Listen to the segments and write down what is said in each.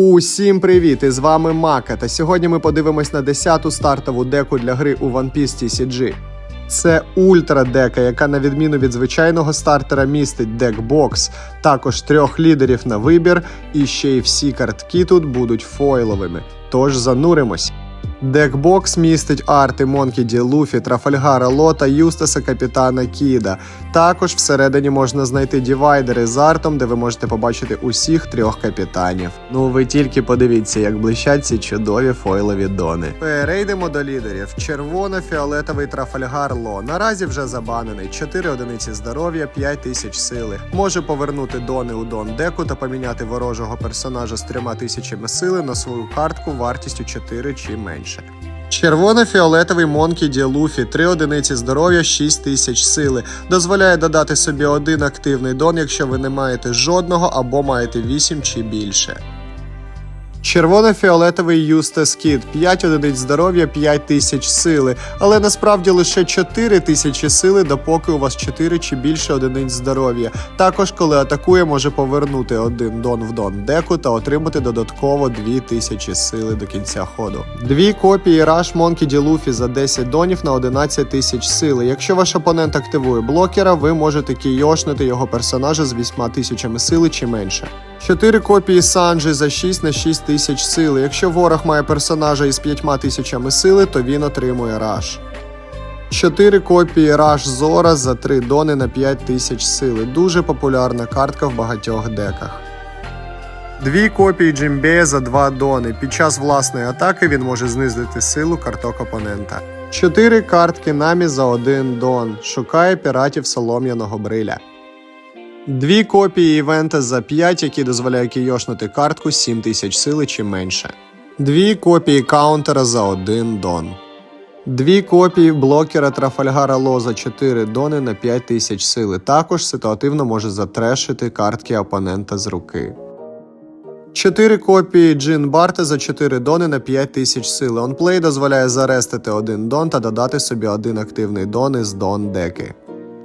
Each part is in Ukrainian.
Усім привіт! І з вами Мака. Та сьогодні ми подивимось на 10-ту стартову деку для гри у One Piece TCG. Це ультра дека, яка на відміну від звичайного стартера містить декбокс, також трьох лідерів на вибір, і ще й всі картки тут будуть фойловими. Тож зануримось. Декбокс містить арти Монкі Ді Луфі, Трафальгара Лота, Юстаса Капітана Кіда. Також всередині можна знайти дівайдери з артом, де ви можете побачити усіх трьох капітанів. Ну ви тільки подивіться, як блищать ці чудові фойлові дони. Перейдемо до лідерів. Червоно-фіолетовий Трафальгар Ло. Наразі вже забанений. 4 одиниці здоров'я, 5 тисяч сили. Може повернути дони у дон деку та поміняти ворожого персонажа з трьома тисячами сили на свою картку вартістю 4 чи менше. Червоно-фіолетовий Монкі Ді Луфі, 3 одиниці здоров'я, 6 тисяч сили. Дозволяє додати собі один активний дон, якщо ви не маєте жодного або маєте 8 чи більше. Червоно-фіолетовий Юстас Кіт 5 одиниць здоров'я, 5 тисяч сили, але насправді лише 4 тисячі сили, допоки у вас 4 чи більше одиниць здоров'я. Також, коли атакує, може повернути один дон в дон деку та отримати додатково 2 тисячі сили до кінця ходу. Дві копії Rush Monkey D. Luffy за 10 донів на 11 тисяч сили. Якщо ваш опонент активує блокера, ви можете кійошнити його персонажа з 8 тисячами сили чи менше. 4 копії Санджі за 6 на 6 тисяч сили. Якщо ворог має персонажа із 5 тисячами сили, то він отримує раш. 4 копії Раш Зора за 3 дони на 5 тисяч сили. Дуже популярна картка в багатьох деках. Дві копії Джимбея за 2 дони. Під час власної атаки він може знизити силу карток опонента. 4 картки Намі за 1 дон. Шукає піратів солом'яного бриля. Дві копії івента за 5, які дозволяють кійошнути картку 7000 сили чи менше. Дві копії каунтера за 1 дон. Дві копії блокера Трафальгара Ло за 4 дони на 5000 сили. Також ситуативно може затрешити картки опонента з руки. 4 копії Джин Барта за 4 дони на 5000 сили. Онплей дозволяє зарестити один дон та додати собі один активний дон із дон деки.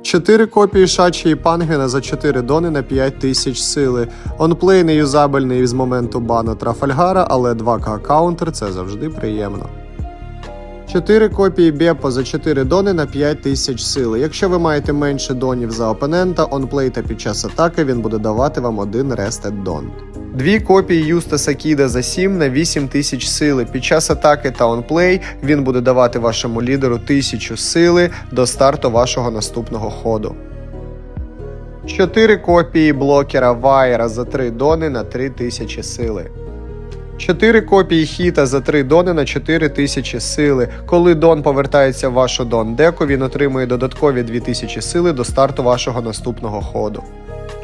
4 копії Шачі і Пангвіна за 4 дони на 5 тисяч сили. Онплей не юзабельний з моменту бану Трафальгара, але 2К каунтер це завжди приємно. 4 копії Бепо за 4 дони на 5 тисяч сили. Якщо ви маєте менше донів за опонента, онплей та під час атаки він буде давати вам один рестед дон. Дві копії Юстаса Кіда за 7 на 8 тисяч сили. Під час атаки та онплей він буде давати вашому лідеру 1000 сили до старту вашого наступного ходу. 4 копії блокера Вайера за 3 дони на 3000 сили. 4 копії хіта за 3 дони на 4000 сили. Коли дон повертається в вашу дон деку, він отримує додаткові 2000 сили до старту вашого наступного ходу.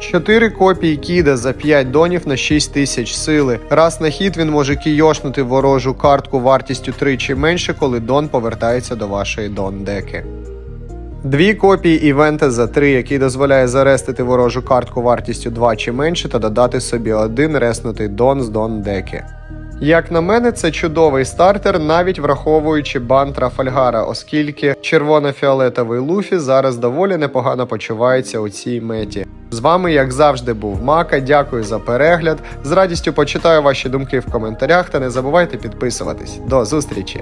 4 копії кіда за 5 донів на 6000 сили. Раз на хід він може кійошнути ворожу картку вартістю 3 чи менше, коли дон повертається до вашої дон деки. Дві копії івента за 3, який дозволяє зарестити ворожу картку вартістю 2 чи менше та додати собі один реснутий дон з дон деки. Як на мене, це чудовий стартер, навіть враховуючи бан Трафальгара, оскільки червоно-фіолетовий Луфі зараз доволі непогано почувається у цій меті. З вами, як завжди, був Мака. Дякую за перегляд. З радістю почитаю ваші думки в коментарях та не забувайте підписуватись. До зустрічі!